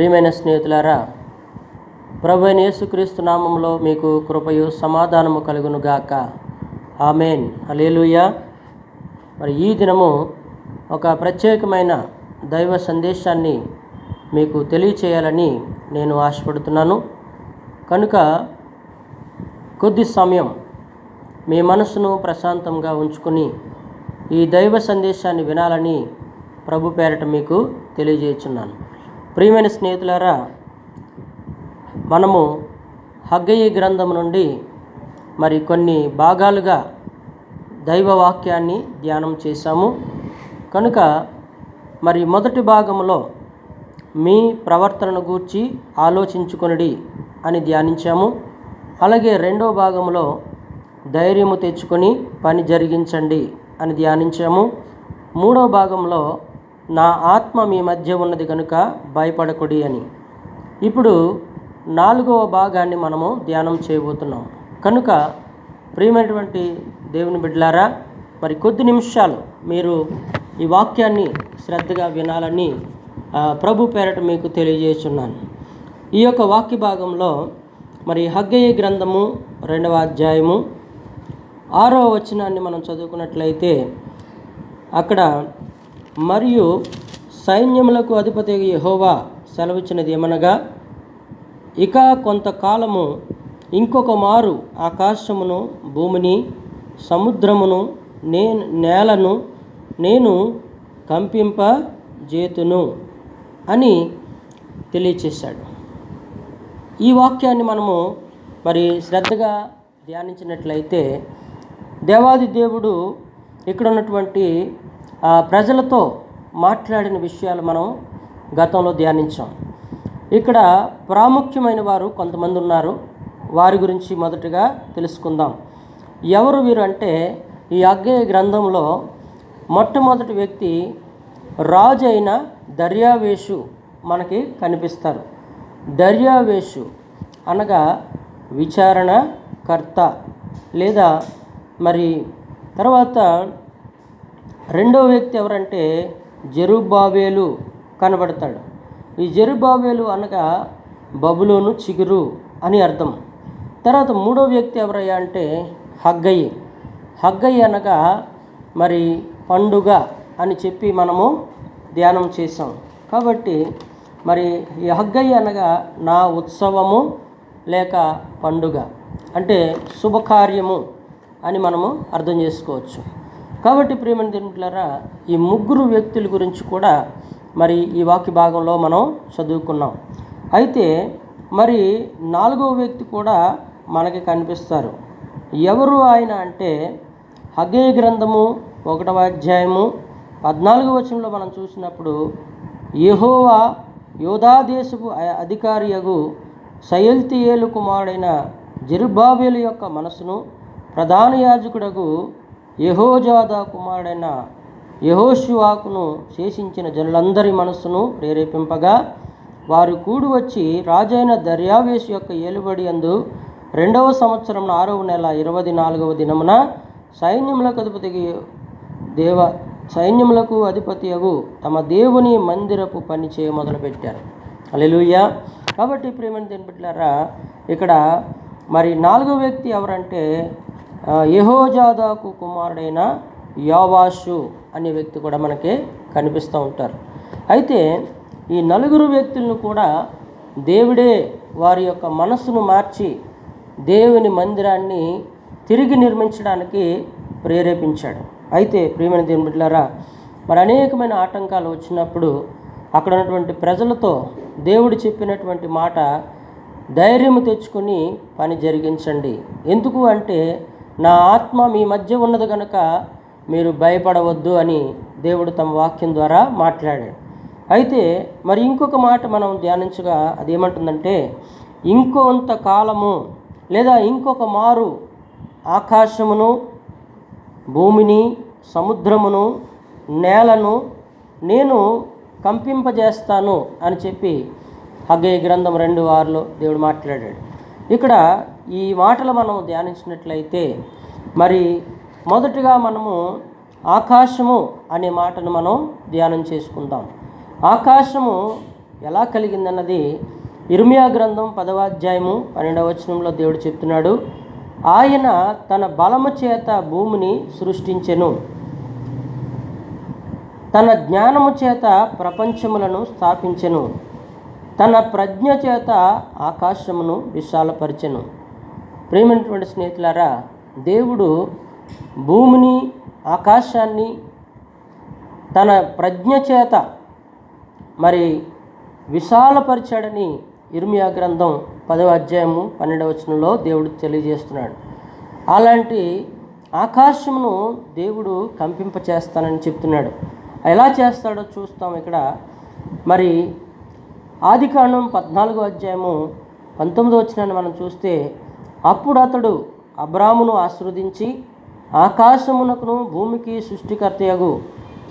ప్రియమైన స్నేహితులారా ప్రభు అయిన యేసుక్రీస్తు నామంలో మీకు కృపయు సమాధానము కలుగునుగాక ఆమెన్. అలేలుయ మరి ఈ దినము ఒక ప్రత్యేకమైన దైవ సందేశాన్ని మీకు తెలియచేయాలని నేను ఆశపడుతున్నాను. కనుక కొద్ది సమయం మీ మనసును ప్రశాంతంగా ఉంచుకొని ఈ దైవ సందేశాన్ని వినాలని ప్రభు పేరట మీకు తెలియజేస్తున్నాను ప్రియమైన స్నేహితులారా మనము హగ్గయి గ్రంథం నుండి మరి కొన్ని భాగాలుగా దైవవాక్యాన్ని ధ్యానం చేశాము. కనుక మరి మొదటి భాగంలో మీ ప్రవర్తనను గూర్చి ఆలోచించుకొనిడి అని ధ్యానించాము. అలాగే రెండో భాగంలో ధైర్యము తెచ్చుకొని పని జరిగించండి అని ధ్యానించాము. మూడో భాగంలో నా ఆత్మ మీ మధ్య ఉన్నది కనుక భయపడకుడి అని. ఇప్పుడు నాలుగవ భాగాన్ని మనము ధ్యానం చేయబోతున్నాం. కనుక ప్రియమైనటువంటి దేవుని బిడ్డలారా మరి కొద్ది నిమిషాలు మీరు ఈ వాక్యాన్ని శ్రద్ధగా వినాలని ప్రభు పేరట మీకు తెలియజేస్తున్నాను. ఈ యొక్క వాక్య భాగంలో మరి హగ్గయ్య గ్రంథము రెండవ అధ్యాయము ఆరవ వచనాన్ని మనం చదువుకున్నట్లయితే అక్కడ మరియు సైన్యములకు అధిపతి యహోవా సెలవిచ్చినది ఏమనగా ఇక కొంతకాలము ఇంకొక మారు ఆకాశమును భూమిని సముద్రమును నేను నేలను నేను కంపింపజేతును అని తెలియచేశాడు. ఈ వాక్యాన్ని మనము మరి శ్రద్ధగా ధ్యానించినట్లయితే దేవాది దేవుడు ఇక్కడ ఉన్నటువంటి ప్రజలతో మాట్లాడిన విషయాలు మనం గతంలో ధ్యానించాం. ఇక్కడ ప్రాముఖ్యమైన వారు కొంతమంది ఉన్నారు. వారి గురించి మొదటగా తెలుసుకుందాం. ఎవరు వీరు అంటే ఈ అగ్గయ్య గ్రంథంలో మొట్టమొదటి వ్యక్తి రాజు అయిన దర్యావేషు మనకి కనిపిస్తారు. దర్యావేషు అనగా విచారణకర్త లేదా మరి తర్వాత రెండవ వ్యక్తి ఎవరంటే జెరుబాబేలు కనబడతాడు. ఈ జెరుబాబేలు అనగా బబులోను చిగురు అని అర్థం. తర్వాత మూడో వ్యక్తి ఎవరయ్యా అంటే హగ్గయి హగ్గయి అనగా మరి పండుగ అని చెప్పి మనము ధ్యానం చేసాం కాబట్టి మరి ఈ హగ్గయి అనగా నా ఉత్సవము లేక పండుగ అంటే శుభకార్యము అని మనము అర్థం చేసుకోవచ్చు. కాబట్టి ప్రియమైన తింటులారా ఈ ముగ్గురు వ్యక్తుల గురించి కూడా మరి ఈ వాక్య భాగంలో మనం చదువుకున్నాం. అయితే మరి నాలుగవ వ్యక్తి కూడా మనకి కనిపిస్తారు. ఎవరు ఆయన అంటే హగే గ్రంథము ఒకటవ అధ్యాయము పద్నాలుగో వచనంలో మనం చూసినప్పుడు యహోవా యోధాదేశపు అధికారియగు సయల్తియేలు కుమారుడైన జెరుబాబేలు యొక్క మనసును ప్రధాన యాజకుడగు యహోజాదా కుమారుడైన యహోశివాకును శేషించిన జనులందరి మనస్సును ప్రేరేపింపగా వారు కూడి వచ్చి రాజైన దర్యావేశు యొక్క ఏలుబడి అందు రెండవ సంవత్సరం ఆరవ నెల ఇరవై నాలుగవ దినమున సైన్యములకు అధిపతి దేవ సైన్యములకు అధిపతియగు తమ దేవుని మందిరపు పని చేయ మొదలుపెట్టారు. అలెలుయ్య కాబట్టి ప్రేమని తినిపెట్లారా ఇక్కడ మరి నాలుగో వ్యక్తి ఎవరంటే యహోజాదాకు కుమారుడైన యావాషు అనే వ్యక్తి కూడా మనకి కనిపిస్తూ ఉంటారు. అయితే ఈ నలుగురు వ్యక్తులను కూడా దేవుడే వారి యొక్క మనస్సును మార్చి దేవుని మందిరాన్ని తిరిగి నిర్మించడానికి ప్రేరేపించాడు. అయితే ప్రియమైన దేవుని బిడ్డలారా మరి అనేకమైన ఆటంకాలు వచ్చినప్పుడు అక్కడ ఉన్నటువంటి ప్రజలతో దేవుడు చెప్పినటువంటి మాట ధైర్యము తెచ్చుకొని పని జరిగించండి. ఎందుకు అంటే నా ఆత్మ మీ మధ్య ఉన్నది కనుక మీరు భయపడవద్దు అని దేవుడు తమ వాక్యం ద్వారా మాట్లాడాడు. అయితే మరి ఇంకొక మాట మనం ధ్యానించగా అది ఏమంటుందంటే ఇంకొంత కాలము లేదా ఇంకొక మారు ఆకాశమును భూమిని సముద్రమును నేలను నేను కంపింపజేస్తాను అని చెప్పి హగ్గయ్య గ్రంథం రెండు వారిలో దేవుడు మాట్లాడాడు. ఇక్కడ ఈ మాటలు మనం ధ్యానించినట్లయితే మరి మొదటగా మనము ఆకాశము అనే మాటను మనం ధ్యానం చేసుకుందాం. ఆకాశము ఎలా కలిగిందన్నది ఇర్మియా గ్రంథం పదవాధ్యాయము పన్నెండవ వచనంలో దేవుడు చెప్తున్నాడు ఆయన తన బలము చేత భూమిని సృష్టించెను. తన జ్ఞానము చేత ప్రపంచములను స్థాపించెను. తన ప్రజ్ఞ చేత ఆకాశమును విశాలపరిచెను. ప్రేమైనటువంటి స్నేహితులారా దేవుడు భూమిని ఆకాశాన్ని తన ప్రజ్ఞ చేత మరి విశాలపరిచాడని ఇర్మియా గ్రంథం పదవ అధ్యాయము పన్నెండవ వచనంలో దేవుడు తెలియజేస్తున్నాడు. అలాంటి ఆకాశమును దేవుడు కంపింపచేస్తానని చెప్తున్నాడు. ఎలా చేస్తాడో చూస్తాం ఇక్కడ. మరి ఆదికాండం పద్నాలుగో అధ్యాయము పంతొమ్మిదో వచ్చినాన్ని మనం చూస్తే అప్పుడు అతడు అబ్రామును ఆశీర్వదించి ఆకాశమునకును భూమికి సృష్టికర్తయగు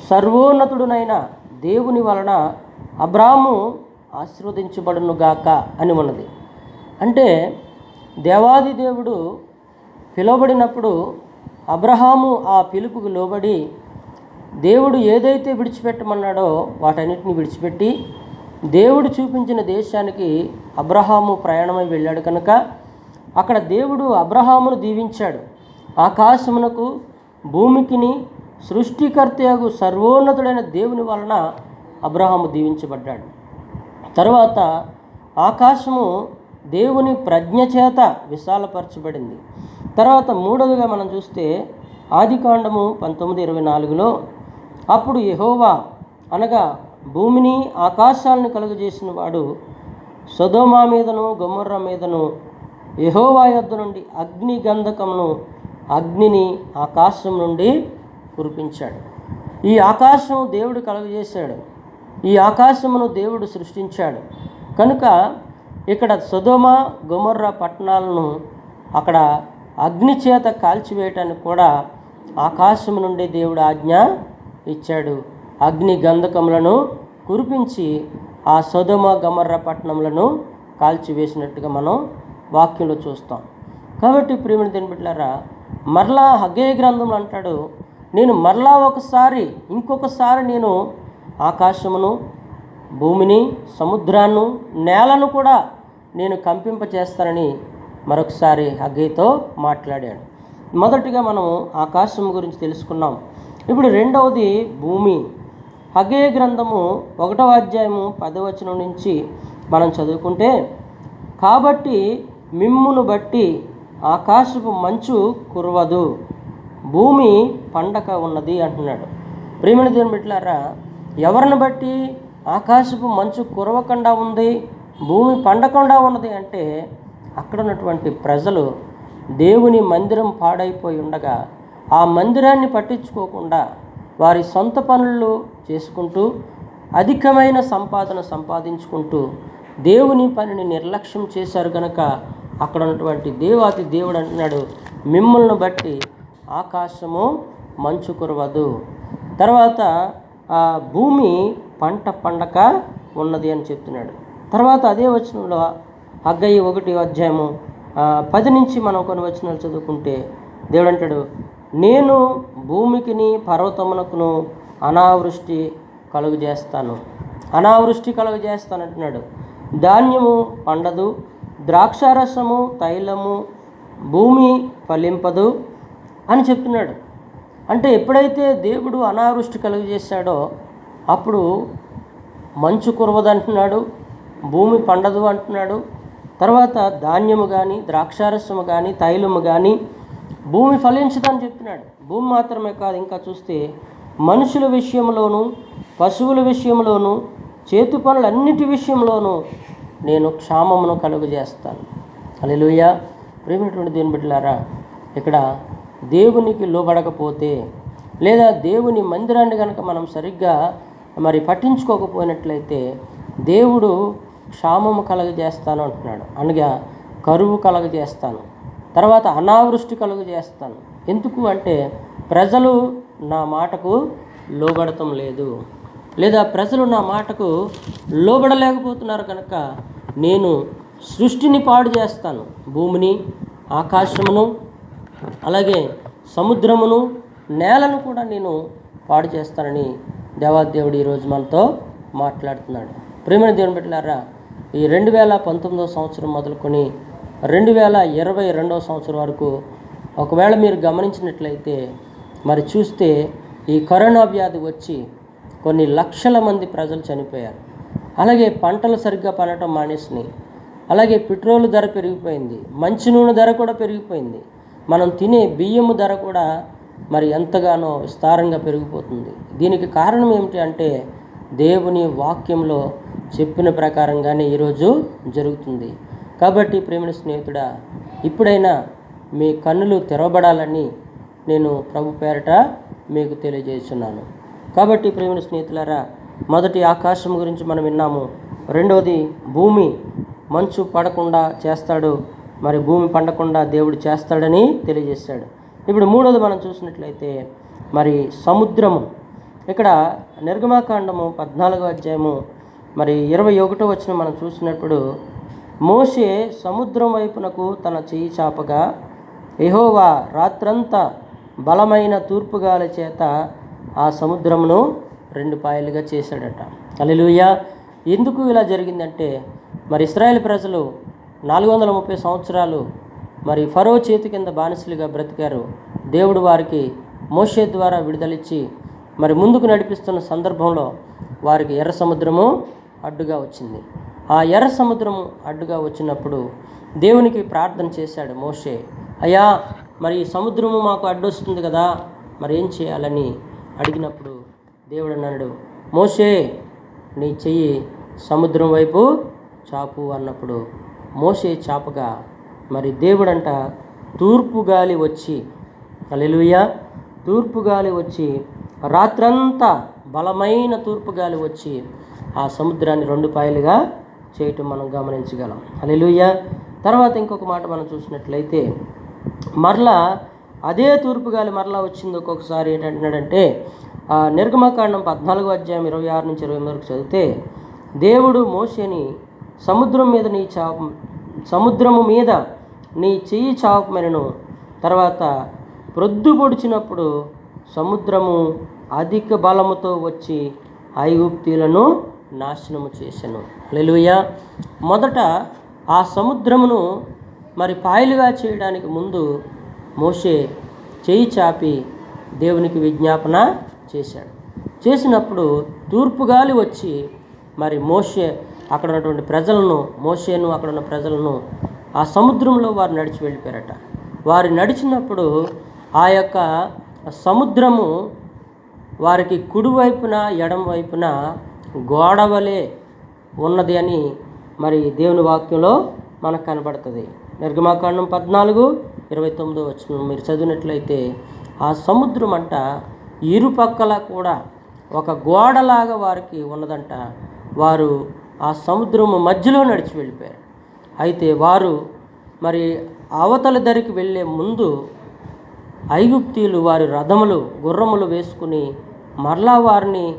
సర్వోన్నతుడునైన దేవుని వలన అబ్రాము ఆశీర్వదించబడునుగాక అని ఉన్నది. అంటే దేవాది దేవుడు పిలువబడినప్పుడు అబ్రహాము ఆ పిలుపుకు లోబడి దేవుడు ఏదైతే విడిచిపెట్టమన్నాడో వాటన్నిటిని విడిచిపెట్టి దేవుడు చూపించిన దేశానికి అబ్రహాము ప్రయాణమై వెళ్ళాడు కనుక అక్కడ దేవుడు అబ్రహామును దీవించాడు. ఆకాశమునకు భూమికిని సృష్టికర్తయగు సర్వోన్నతుడైన దేవుని వలన అబ్రహాము దీవించబడ్డాడు. తర్వాత ఆకాశము దేవుని ప్రజ్ఞ చేత విశాలపరచబడింది. తర్వాత మూడవదిగా మనం చూస్తే ఆదికాండము పంతొమ్మిది ఇరవై నాలుగులో అప్పుడు యహోవా అనగా భూమిని ఆకాశాలను కలుగజేసిన వాడు సదోమా మీదను గొమర్ర మీదను యహోవా యొద్ద నుండి అగ్ని గంధకమును అగ్నిని ఆకాశం నుండి కురిపించాడు. ఈ ఆకాశం దేవుడు కలుగజేశాడు. ఈ ఆకాశమును దేవుడు సృష్టించాడు. కనుక ఇక్కడ సొదోమ గొమర్ర పట్టణాలను అక్కడ అగ్ని చేత కాల్చివేయటానికి కూడా ఆకాశం నుండి దేవుడు ఆజ్ఞ ఇచ్చాడు. అగ్ని గంధకములను కురిపించి ఆ సొదమ గమర్ర పట్టణములను కాల్చివేసినట్టుగా మనం వాక్యంలో చూస్తాం. కాబట్టి ప్రేమిని తినబిడ్డారా మరలా హగే గ్రంథంలో అంటాడు నేను మరలా ఒకసారి ఇంకొకసారి నేను ఆకాశమును భూమిని సముద్రాన్ని నేలను కూడా నేను కంపింపచేస్తానని మరొకసారి హగ్గేతో మాట్లాడాడు. మొదటిగా మనం ఆకాశం గురించి తెలుసుకున్నాం. ఇప్పుడు రెండవది భూమి. హగే గ్రంథము ఒకటవ అధ్యాయము పదవచనం నుంచి మనం చదువుకుంటే కాబట్టి మిమ్మును బట్టి ఆకాశపు మంచు కురవదు భూమి పండక ఉన్నది అంటున్నాడు. ప్రేమిని దేవుని బిడ్డలారా ఎవరిని బట్టి ఆకాశపు మంచు కురవకుండా ఉంది భూమి పండకుండా ఉన్నది అంటే అక్కడ ఉన్నటువంటి ప్రజలు దేవుని మందిరం పాడైపోయి ఉండగా ఆ మందిరాన్ని పట్టించుకోకుండా వారి సొంత పనులు చేసుకుంటూ అధికమైన సంపాదన సంపాదించుకుంటూ దేవుని పనిని నిర్లక్ష్యం చేశారు కనుక అక్కడ ఉన్నటువంటి దేవాతి దేవుడు అంటున్నాడు మిమ్మల్ని బట్టి ఆకాశము మంచు కురవదు. తర్వాత ఆ భూమి పంట పండక ఉన్నది అని చెప్తున్నాడు. తర్వాత అదే వచనంలో హగ్గయి ఒకటి అధ్యాయము పది నుంచి మనం కొన్ని వచనాలు చదువుకుంటే దేవుడు అంటాడు నేను భూమికిని పర్వతమునకును అనావృష్టి కలుగజేస్తాను. అనావృష్టి కలుగజేస్తాను అంటున్నాడు ధాన్యము పండదు ద్రాక్షారసము తైలము భూమి ఫలింపదు అని చెప్తున్నాడు. అంటే ఎప్పుడైతే దేవుడు అనావృష్టి కలుగజేశాడో అప్పుడు మంచు కురవదు అంటున్నాడు భూమి పండదు అంటున్నాడు. తర్వాత ధాన్యము కానీ ద్రాక్షారసము కానీ తైలము కానీ భూమి ఫలించదని చెప్తున్నాడు భూమి మాత్రమే కాదు ఇంకా చూస్తే మనుషుల విషయంలోనూ పశువుల విషయంలోనూ చేతి పనులన్నిటి విషయంలోనూ నేను క్షామమును కలుగజేస్తాను. అలెలుయ ప్రేమినటువంటి దేవుని బిడ్డలారా ఇక్కడ దేవునికి లోబడకపోతే లేదా దేవుని మందిరాన్ని కనుక మనం సరిగ్గా మరి పట్టించుకోకపోయినట్లయితే దేవుడు క్షామము కలగజేస్తాను అంటున్నాడు. అనగా కరువు కలగజేస్తాను. తర్వాత అనావృష్టి కలుగజేస్తాను ఎందుకు అంటే ప్రజలు నా మాటకు లోబడటం లేదు. లేదా ప్రజలు నా మాటకు లోబడలేకపోతున్నారు కనుక నేను సృష్టిని పాడు చేస్తాను. భూమిని ఆకాశమును అలాగే సముద్రమును నేలను కూడా నేను పాడు చేస్తానని దేవాదేవుడు ఈరోజు మనతో మాట్లాడుతున్నాడు. ప్రేమని దేవుని పెట్టారా ఈ రెండు వేల పంతొమ్మిదవ సంవత్సరం మొదలుకొని రెండు వేల ఇరవై రెండవ సంవత్సరం వరకు ఒకవేళ మీరు గమనించినట్లయితే మరి చూస్తే ఈ కరోనా వ్యాధి వచ్చి కొన్ని లక్షల మంది ప్రజలు చనిపోయారు. అలాగే పంటలు సరిగ్గా పండటం మానేసినాయి. అలాగే పెట్రోల్ ధర పెరిగిపోయింది. మంచి నూనె ధర కూడా పెరిగిపోయింది. మనం తినే బియ్యము ధర కూడా మరి ఎంతగానో విస్తారంగా పెరిగిపోతుంది. దీనికి కారణం ఏమిటి అంటే దేవుని వాక్యంలో చెప్పిన ప్రకారంగానే ఈరోజు జరుగుతుంది. కాబట్టి ప్రేమిణ స్నేహితుడా ఇప్పుడైనా మీ కన్నులు తెరవబడాలని నేను ప్రభు పేరట మీకు తెలియజేస్తున్నాను. కాబట్టి ప్రేమిణ స్నేహితులారా మొదటి ఆకాశం గురించి మనం విన్నాము. రెండవది భూమి మంచు పడకుండా చేస్తాడు. మరి భూమి పండకుండా దేవుడు చేస్తాడని తెలియజేశాడు. ఇప్పుడు మూడోది మనం చూసినట్లయితే మరి సముద్రము. ఇక్కడ నిర్గమాకాండము పద్నాలుగో అధ్యాయము మరి ఇరవై ఒకటో వచ్చిన మనం చూసినప్పుడు మోషే సముద్రం వైపునకు తన చేయి చాపగా ఎహోవా రాత్రంతా బలమైన తూర్పుగాలి చేత ఆ సముద్రమును రెండు పాయలుగా చేశాడట. అలెలుయ ఎందుకు ఇలా జరిగిందంటే మరి ఇస్రాయేల్ ప్రజలు నాలుగు వందల ముప్పై సంవత్సరాలు మరి ఫరో చేతి కింద బానిసలుగా బ్రతికారు. దేవుడు వారికి మోషే ద్వారా విడుదలిచ్చి మరి ముందుకు నడిపిస్తున్న సందర్భంలో వారికి ఎర్ర సముద్రము అడ్డుగా వచ్చింది. ఆ ఎర్ర సముద్రము అడ్డుగా వచ్చినప్పుడు దేవునికి ప్రార్థన చేశాడు మోషే. అయ్యా మరి సముద్రము మాకు అడ్డొస్తుంది కదా మరి ఏం చేయాలని అడిగినప్పుడు దేవుడు అన్నాడు మోషే నీ చెయ్యి సముద్రం వైపు చాపు అన్నప్పుడు మోసే చాపగా మరి దేవుడంట తూర్పు గాలి వచ్చి అలెలుయ తూర్పు గాలి వచ్చి రాత్రంతా బలమైన తూర్పు గాలి వచ్చి ఆ సముద్రాన్ని రెండు పాయలుగా చేయటం మనం గమనించగలం. అలెలుయ తర్వాత ఇంకొక మాట మనం చూసినట్లయితే మరలా అదే తూర్పు గాలి మరలా వచ్చింది ఒక్కొక్కసారి ఏంటంటున్నాడంటే ఆ నిర్గమకాండం పద్నాలుగో అధ్యాయం ఇరవై ఆరు నుంచి ఇరవై వరకు చదివితే దేవుడు మోసేని సముద్రం మీద నీ చాప సముద్రము మీద నీ చెయ్యి చాపమనను. తర్వాత ప్రొద్దు పొడిచినప్పుడు సముద్రము అధిక బలముతో వచ్చి ఐగుప్తీలను నాశనము చేశాను లెలుయ మొదట ఆ సముద్రమును మరి పాయలుగా చేయడానికి ముందు మోషే చేయి చాపి దేవునికి విజ్ఞాపన చేశాడు. చేసినప్పుడు తూర్పు గాలి వచ్చి మరి మోషే అక్కడ ఉన్నటువంటి ప్రజలను మోషేను అక్కడ ఉన్న ప్రజలను ఆ సముద్రంలో వారు నడిచి వెళ్ళిపోయారట. వారు నడిచినప్పుడు ఆ యొక్క సముద్రము వారికి కుడివైపున ఎడం వైపున గోడవలే ఉన్నది అని మరి దేవుని వాక్యంలో మనకు కనబడుతుంది. నిర్గమాకాండం పద్నాలుగు ఇరవై తొమ్మిదో వచ్చిన మీరు చదివినట్లయితే ఆ సముద్రం అంట ఇరుపక్కల కూడా ఒక గోడలాగా వారికి ఉన్నదంట. వారు ఆ సముద్రము మధ్యలో నడిచి వెళ్ళిపోయారు. అయితే వారు మరి అవతల దరికి వెళ్ళే ముందు ఐగుప్తీయులు వారి రథములు గుర్రములు వేసుకుని మరలా వారిని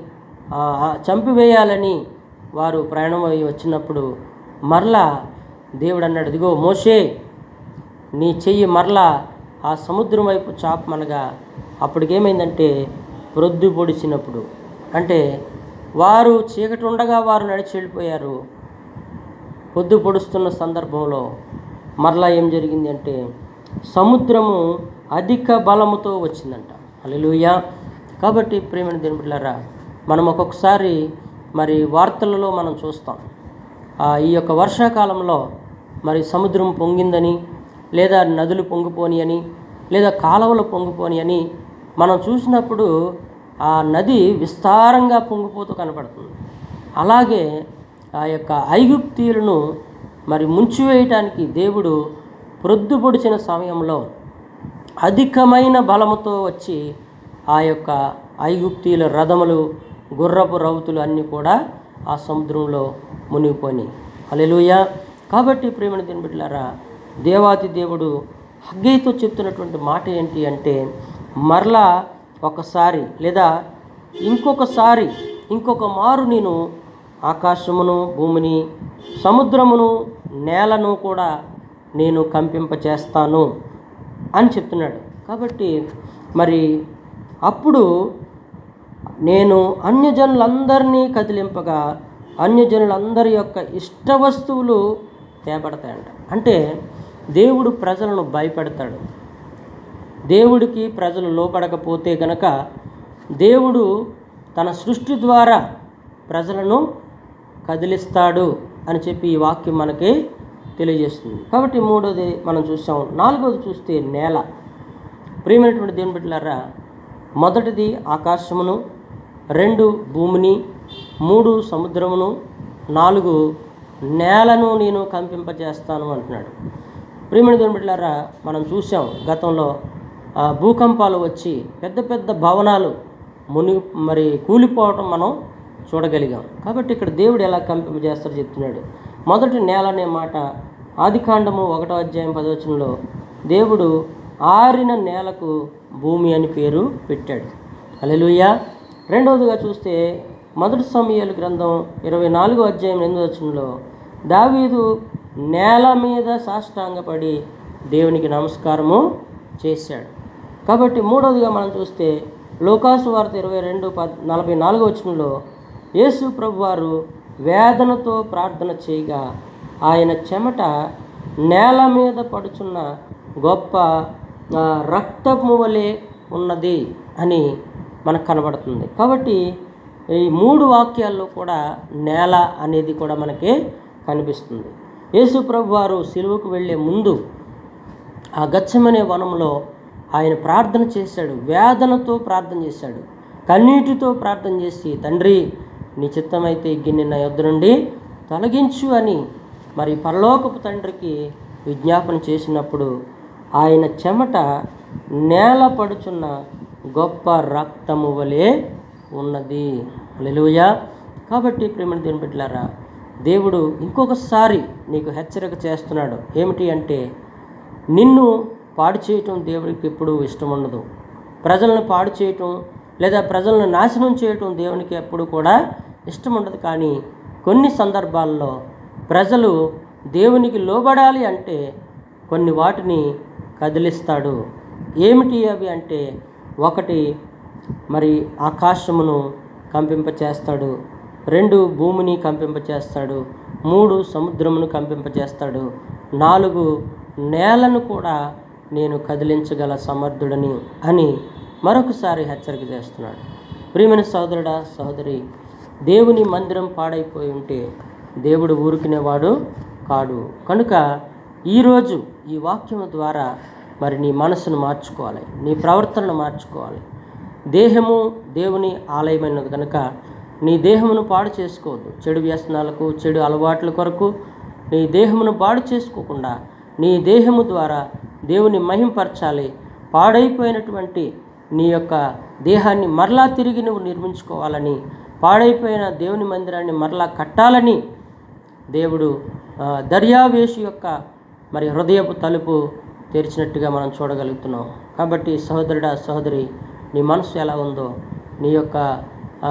చంపివేయాలని వారు ప్రయాణం అయి వచ్చినప్పుడు మరలా దేవుడు అన్నాడు ఇదిగో మోషే నీ చెయ్యి మరలా ఆ సముద్రం వైపు చాపమనగా అప్పటికేమైందంటే ప్రొద్దు పొడిచినప్పుడు. అంటే వారు చీకటి ఉండగా వారు నడిచి వెళ్ళిపోయారు. పొద్దు పొడుస్తున్న సందర్భంలో మరలా ఏం జరిగింది అంటే సముద్రము అధిక బలముతో వచ్చిందంట. అలెలుయ కాబట్టి ప్రేమైన దేని బిడ్డారా మనం ఒక్కొక్కసారి మరి వార్తలలో మనం చూస్తాం. ఈ యొక్క వర్షాకాలంలో మరి సముద్రం పొంగిందని లేదా నదులు పొంగిపోని అని లేదా కాలువలు పొంగిపోని అని మనం చూసినప్పుడు ఆ నది విస్తారంగా పొంగిపోతూ కనపడుతుంది. అలాగే ఆ యొక్క ఐగుప్తీయులను మరి ముంచివేయటానికి దేవుడు ప్రొద్దు పొడిచిన సమయంలో అధికమైన బలముతో వచ్చి ఆ యొక్క ఐగుప్తీయుల రథములు గుర్రపు రౌతులు అన్నీ కూడా ఆ సముద్రంలో మునిగిపోయినాయి. హల్లెలూయా. కాబట్టి ప్రేమను తినబిడ్లారా దేవాతి దేవుడు హగ్గైతో చెప్తున్నటువంటి మాట ఏంటి అంటే మరలా ఒకసారి లేదా ఇంకొకసారి ఇంకొక మారు నేను ఆకాశమును భూమిని సముద్రమును నేలను కూడా నేను కంపింపచేస్తాను అని చెప్తున్నాడు. కాబట్టి మరి అప్పుడు నేను అన్యజనులందరినీ కదిలింపగా అన్యజనులందరి యొక్క ఇష్ట వస్తువులు తేబడతాయంట. అంటే దేవుడు ప్రజలను భయపెడతాడు. దేవుడికి ప్రజలు లోపడకపోతే గనక దేవుడు తన సృష్టి ద్వారా ప్రజలను కదిలిస్తాడు అని చెప్పి ఈ వాక్యం మనకి తెలియజేస్తుంది. కాబట్టి మూడోది మనం చూసాం. నాలుగోది చూస్తే నేల. ప్రియమైనటువంటి దేవుని బిడ్డలారా మొదటిది ఆకాశమును రెండు భూమిని మూడు సముద్రమును నాలుగు నేలను నేను కంపింపజేస్తాను అంటున్నాడు. ప్రియమైన దేవుని మనం చూసాం గతంలో ఆ, భూకంపాలు వచ్చి పెద్ద పెద్ద భవనాలు ముని మరి కూలిపోవటం మనం చూడగలిగాం. కాబట్టి ఇక్కడ దేవుడు ఎలా కంపింపజేస్తాడో చెప్తున్నాడు. మొదటి నేల అనే మాట ఆదికాండము ఒకటో అధ్యాయం పదవచనంలో దేవుడు ఆరిన నేలకు భూమి అని పేరు పెట్టాడు. అలెలుయ్యా రెండవదిగా చూస్తే మొదటి సమయాలు గ్రంథం ఇరవై నాలుగో అధ్యాయం ఎనిమిదో వచనంలో దావీదు నేల మీద సాష్టాంగపడి దేవునికి నమస్కారము చేశాడు. కాబట్టి మూడవదిగా మనం చూస్తే లోకాసు వార్త ఇరవై రెండు పద్ నలభై నాలుగో వచనంలో యేసు ప్రభు వారు వేదనతో ప్రార్థన చేయగా ఆయన చెమట నేల మీద పడుచున్న గొప్ప ఆ, రక్తము వలె ఉన్నది అని మనకు కనబడుతుంది. కాబట్టి ఈ మూడు వాక్యాల్లో కూడా నేల అనేది కూడా మనకి కనిపిస్తుంది. యేసుప్రభు వారు సిలువకు వెళ్ళే ముందు ఆ గచ్చమనే వనంలో ఆయన ప్రార్థన చేశాడు. వేదనతో ప్రార్థన చేశాడు. కన్నీటితో ప్రార్థన చేసి తండ్రి నీ చిత్తమైతే గిన్నె నా యొద్ద నుండి తొలగించు అని మరి పరలోకపు తండ్రికి విజ్ఞాపన చేసినప్పుడు ఆయన చెమట నేల పడుచున్న గొప్ప రక్తము వలె ఉన్నది. లెలువయ కాబట్టి ప్రేమ దేని బిడ్డలారా దేవుడు ఇంకొకసారి నీకు హెచ్చరిక చేస్తున్నాడు. ఏమిటి అంటే నిన్ను పాడు చేయటం దేవుడికి ఎప్పుడూ ఇష్టం ఉండదు. ప్రజలను పాడు చేయటం లేదా ప్రజలను నాశనం చేయటం దేవునికి ఎప్పుడు కూడా ఇష్టం ఉండదు. కానీ కొన్ని సందర్భాల్లో ప్రజలు దేవునికి లోబడాలి అంటే కొన్ని వాటిని కదిలిస్తాడు. ఏమిటి అవి అంటే ఒకటి మరి ఆకాశమును కంపింపచేస్తాడు రెండు భూమిని కంపింపచేస్తాడు మూడు సముద్రమును కంపింపచేస్తాడు నాలుగు నేలను కూడా నేను కదిలించగల సమర్థుడని అని మరొకసారి హెచ్చరిక చేస్తున్నాడు. ప్రియమైన సోదరుడా సోదరి దేవుని మందిరం పాడైపోయి ఉంటే దేవుడు ఊరుకునేవాడు కాడు. కనుక ఈరోజు ఈ వాక్యం ద్వారా మరి నీ మనసును మార్చుకోవాలి నీ ప్రవర్తనను మార్చుకోవాలి. దేహము దేవుని ఆలయమైనది కనుక నీ దేహమును పాడు చేసుకోవద్దు. చెడు వ్యసనాలకు చెడు అలవాట్ల కొరకు నీ దేహమును పాడు చేసుకోకుండా నీ దేహము ద్వారా దేవుని మహింపరచాలి. పాడైపోయినటువంటి నీ యొక్క దేహాన్ని మరలా తిరిగి నువ్వు నిర్మించుకోవాలని పాడైపోయిన దేవుని మందిరాన్ని మరలా కట్టాలని దేవుడు దర్యావేషి యొక్క మరి హృదయపు తలుపు తెరిచినట్టుగా మనం చూడగలుగుతున్నాం. కాబట్టి సహోదరుడా సహోదరి నీ మనసు ఎలా ఉందో నీ యొక్క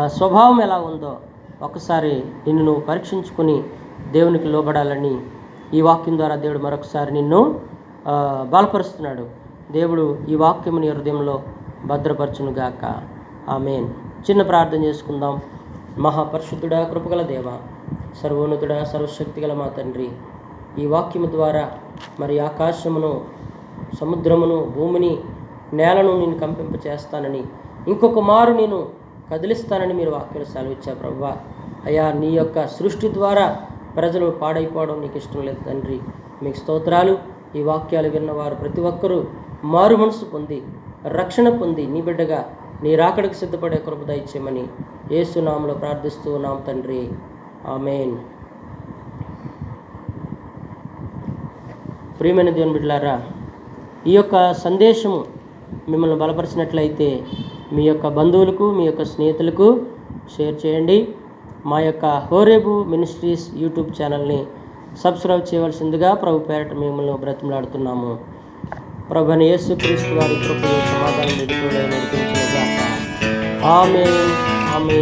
స్వభావం ఎలా ఉందో ఒకసారి నిన్ను నువ్వు పరీక్షించుకుని దేవునికి లోబడాలని ఈ వాక్యం ద్వారా దేవుడు మరొకసారి నిన్ను బలపరుస్తున్నాడు. దేవుడు ఈ వాక్యముని హృదయంలో భద్రపరచునుగాక. ఆమెన్. చిన్న ప్రార్థన చేసుకుందాం. మహాపరిశుద్ధుడా కృపగల దేవ సర్వోన్నతుడా సర్వశక్తిగల మా తండ్రి ఈ వాక్యము ద్వారా మరి ఆకాశమును సముద్రమును భూమిని నేలను నేను కంపింప చేస్తానని ఇంకొక మారు నేను కదిలిస్తానని మీరు వాక్యం సెలవిచ్చా ప్రవ్వా అయ్యా నీ యొక్క సృష్టి ద్వారా ప్రజలు పాడైపోవడం నీకు ఇష్టం లేదు తండ్రి. మీకు స్తోత్రాలు. ఈ వాక్యాలు విన్నవారు ప్రతి ఒక్కరూ మారు మనసు పొంది రక్షణ పొంది నీ బిడ్డగా నీ రాకడకు సిద్ధపడే కులభుదాయి ఇచ్చేమని యేసు నామలో ప్రార్థిస్తూ ఉన్నాం తండ్రి. ఆమెన్. ప్రియమైన దేవుని బిడ్డలారా ఈ యొక్క సందేశము మిమ్మల్ని బలపరిచినట్లయితే మీ యొక్క బంధువులకు మీ యొక్క స్నేహితులకు షేర్ చేయండి. మా యొక్క హోరేబు మినిస్ట్రీస్ యూట్యూబ్ ఛానల్ని సబ్స్క్రైబ్ చేయవలసిందిగా ప్రభు పేరట మిమ్మల్ని బ్రతిమలాడుతున్నాము. ప్రభుని యేసు క్రీస్తు వారి కృపను సమాధానం ఎదుగుదల నడిపించిన ఆమె ఆమె